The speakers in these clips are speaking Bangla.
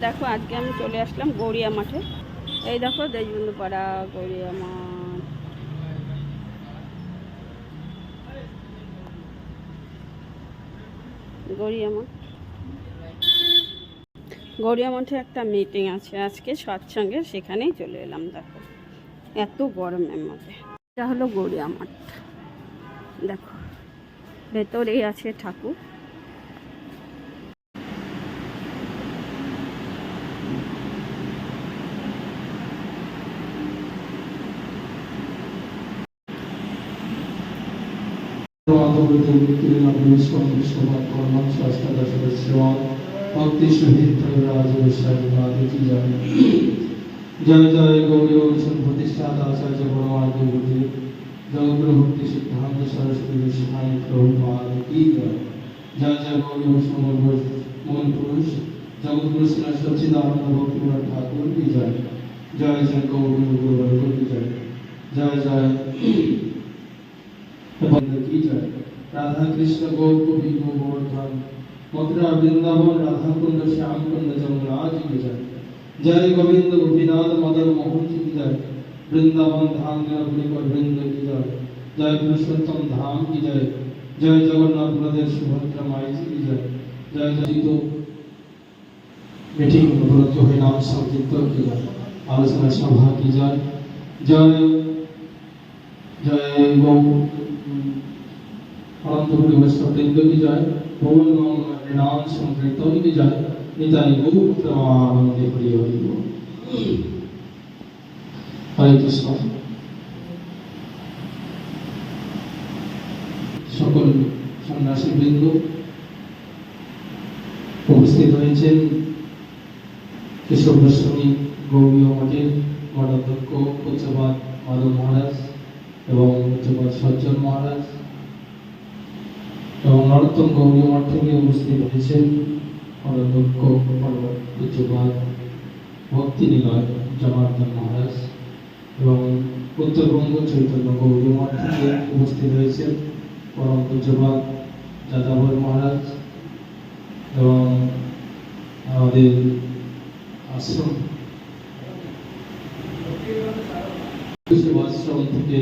দেখো, আজকে আমি চলে আসলাম গড়িয়া মাঠে। এই দেখো দেশবন্ধু পাড়া গড়িয়া মাঠ। গড়িয়া মাঠ। গড়িয়া মাঠে একটা মিটিং আছে, আজকে সৎসঙ্গে সেখানেই চলে এলাম, দেখো। এত গরমের মধ্যে। এটা হলো গড়িয়া মাঠ। দেখো, ভেতরেই আছে ঠাকুর। ভক্তি জানে। জয় জয় গৌরী অনুসন প্রতিষ্ঠাতা আচার্য পরমার্থ বুদ্ধি জগদ্গুরু ভক্তি সিদ্ধান্ত সরস্বতী গোস্বামী প্রভুপাদ কি জয় জয় জয় গৌরী অনুসন মন পুরুষ জগদ্গুরু শ্রী সচ্চিদানন্দ ভক্তিনাথ ঠাকুর কি জয় জয় জয় গৌরী গুরু কি জয় জয় জয় কি জয় রাধা কৃষ্ণ গৌর কবি গোবর্ধন মথুরা বৃন্দাবন রাধা কুণ্ড শ্যাম কুণ্ড যমুনাজ কি জয় জয় গোবিন্দ গোপীনাথ মদন মোহন কি জয় বৃন্দাবন ধাম নিরাপরিকর বৃন্দ কি জয় জয় পুরুষোত্তম ধাম কি জয় জয় জগন্নাথ প্রদেশ সুভদ্রা মাইজি কি জয় জয় জিত মিটিং উপলব্ধ হয়ে নাম সংকীর্তন কি জয় আলোচনা সভা কি জয় জয় জয় গৌ অনন্তপুরী বৈষ্ণববৃন্দ কি নাম নিতাই গৌর প্রিয় হরে কৃষ্ণ। সকল উপস্থিত হয়েছেন। কেশব গোস্বামী গৌরীয় মঠের মঠাধ্যক্ষ উচ্চবাদ মাধব মহারাজ। এবং উচ্চবাদ সজ্জন মহারাজ এবং নরোত্তম গৌরী মঠ থেকে উপস্থিত হয়েছেন। ভক্তি নিলয় জনার্দন মহারাজ এবং উত্তরবঙ্গ চৈতন্য গৌরী মঠ থেকে উপস্থিত হয়েছেন। পরম পূজ্যবাদ যাদাবর মহারাজ এবং আমাদের আশ্রম আশ্রম থেকে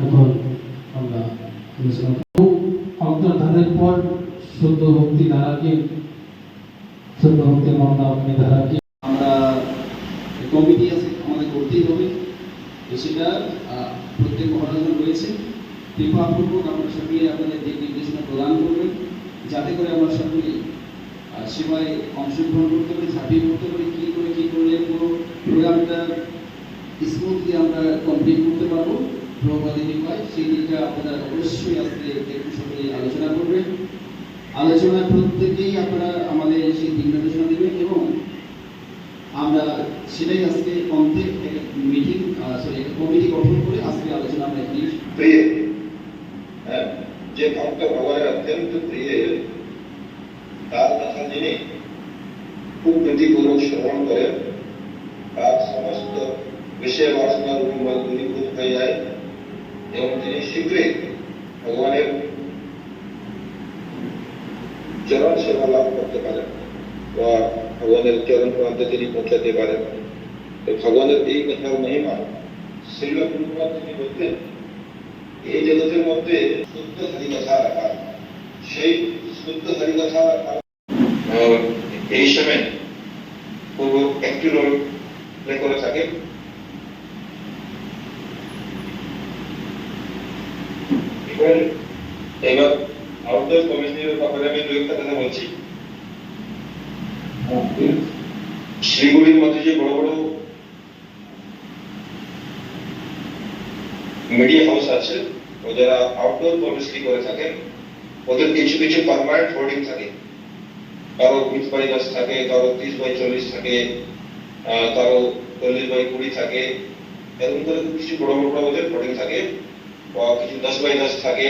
এখন আমরা আলোচনা অন্তর্ধানের পর শুদ্ধ ভক্তি ধারাকে শুদ্ধ ভক্তি মন্দাবনী ধারাকে আমরা কমিটি আছে, আমাদের করতেই হবে। সেটা প্রত্যেক মহারাজন রয়েছে। কৃপাপূর্বক আপনার সঙ্গে আপনাদের দিক নির্দেশনা প্রদান করবেন, যাতে করে আমরা সকলে সেবায় অংশগ্রহণ করতে পারি, ঝাঁপিয়ে পড়তে পারি, কী করে, কী করলে পুরো প্রোগ্রামটা স্মুথলি আমরা কমপ্লিট করতে পারব। নৌবাদিনী হয় সেই আপনারা অবশ্যই আজকে একটু সকলে আলোচনা করবেন। আলোচনা প্রত্যেকেই আপনারা আমাদের সেই দিন দেবেন এবং আমরা সেটাই আজকে অন্তে মিটিং সরি কমিটি গঠন করে আজকে আলোচনা আমরা এখানে হ্যাঁ, যে ভক্ত ভগবানের অত্যন্ত প্রিয়, তার কথা যিনি খুব প্রীতিপূর্বক শ্রবণ করেন, তার সমস্ত বিষয় বাসনার এবং তিনি শীঘ্রই ভগবানের চরণ সেবা লাভ করতে পারেন বা ভগবানের চরণ প্রান্তে তিনি পৌঁছাতে পারেন। ভগবানের এই কথার মহিমা প্রভুপাদ তিনি বলতেন, এই জগতের মধ্যে শুদ্ধ হরিকথা রাখা, সেই শুদ্ধ হরিকথা রাখা। এই সময় পুরো একটি রোল প্লে করে থাকে এবার এবার আউটডোর কমিশনের ব্যাপারে আমি দু একটা কথা বলছি শিলিগুড়ির মধ্যে যে বড় বড় মিডিয়া হাউস আছে। ও যারা আউটডোর পাবলিসিটি করে থাকেন ওদের কিছু কিছু পারমানেন্ট হোর্ডিং থাকে। কারও বিশ বাই দশ থাকে কারও ত্রিশ বাই চল্লিশ থাকে কারও চল্লিশ বাই কুড়ি থাকে। এরকম করে কিছু বড় বড় ওদের হোর্ডিং থাকে। দশ বাই দশ থাকে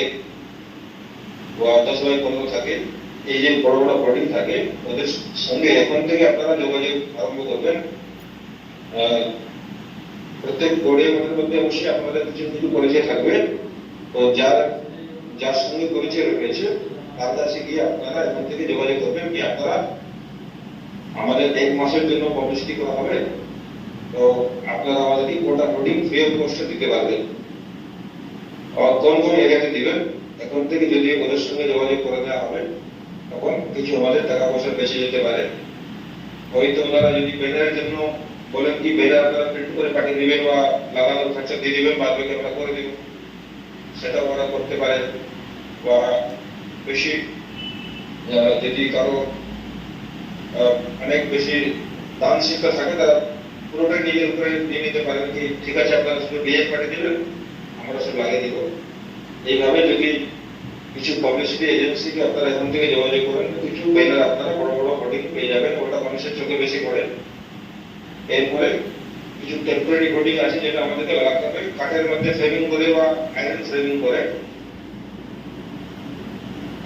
বা দশ বাই পনেরো থাকে, এই যে সঙ্গে আপনারা যোগাযোগ পরিচয় থাকবে। তো যার যার সঙ্গে পরিচয় রয়েছে, তার কাছে আপনারা এখন থেকে যোগাযোগ করবেন কি আপনারা আমাদের এক মাসের জন্য পাবলিসিটি হবে। তো আপনারা আমাদেরকে গোটা হোর্ডিং ফ্রি অফ দিতে পারবেন। কোন কোন দিবেন, এখন থেকে যদি ওদের সঙ্গে যোগাযোগ করে দেওয়া হবে, তখন কিছু আমাদের টাকা পয়সা বেঁচে যেতে পারে। হয়তো ওনারা যদি ব্যানারের জন্য বলেন কি ব্যানার আপনারা প্রিন্ট করে পাঠিয়ে দিবেন বা লাগানোর খরচা দিয়ে দিবেন বাদ বাকি আমরা করে দেব সেটা ওরা করতে পারে। বা বেশি যদি কারও অনেক বেশি দান শিক্ষা থাকে, তারা পুরোটাই নিজের উপরে নিয়ে নিতে পারেন কি, ঠিক আছে, আপনারা শুধু ডিএম পাঠিয়ে দিবেন আমরা সব লাগিয়ে দিব। এইভাবে যদি কিছু পাবলিসিটি এজেন্সিকে আপনারা এখন থেকে যোগাযোগ করেন, কিছু ব্যানার আপনারা বড় বড় হোর্ডিং পেয়ে যাবেন ওটা মানুষের চোখে বেশি পড়ে। এরপরে কিছু টেম্পোরারি হোর্ডিং আছে যেটা আমাদেরকে লাগাতে হবে, কাঠের মধ্যে ফ্রেমিং করে বা আয়রন ফ্রেমিং করে।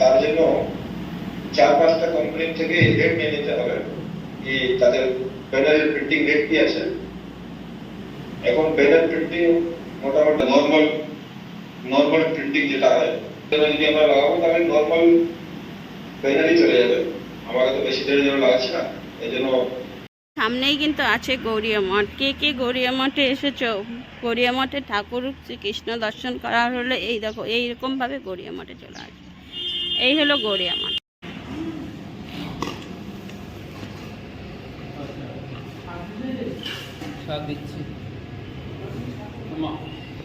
তার জন্য চার পাঁচটা কোম্পানি থেকে রেট নিয়ে নিতে হবে। কি তাদের ব্যানারের প্রিন্টিং রেট কি আছে? এখন ব্যানার প্রিন্টিং মোটামুটি নর্মাল নর্মাল প্রিন্টিং যেটা হয় সেটা যদি আমরা লাগাবো তাহলে নর্মাল ব্যানারই চলে যাবে। আমাকে তো বেশি দেরি জন্য লাগাচ্ছি না এই জন্য সামনেই কিন্তু আছে গৌরিয়া মঠ। কে কে গৌরিয়া মঠে এসেছ? গৌরিয়া মঠে ঠাকুর শ্রীকৃষ্ণ দর্শন করা হলে এই দেখো এইরকমভাবে গৌরিয়া মঠে চলে আসবে। এই হলো গৌরিয়া মঠ।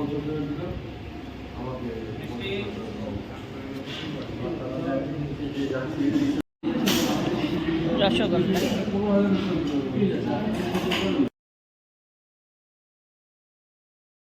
বলুন রসগোল্লা।